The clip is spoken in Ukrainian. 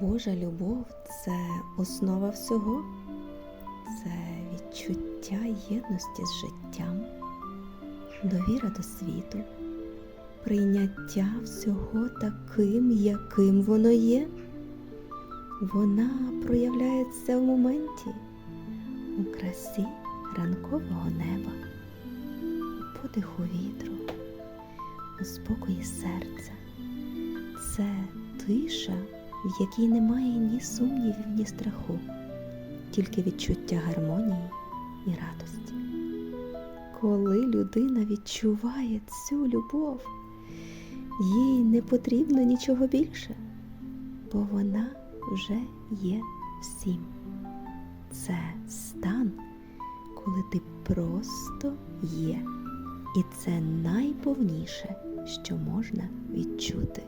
Божа любов це основа всього, це відчуття єдності з життям, довіра до світу, прийняття всього таким, яким воно є. Вона проявляється в моменті, у красі ранкового неба, у подиху вітру, у спокої серця. Це тиша, в якій немає ні сумнівів, ні страху, тільки відчуття гармонії і радості. Коли людина відчуває цю любов, їй не потрібно нічого більше, бо вона вже є всім. Це стан, коли ти просто є, і це найповніше, що можна відчути.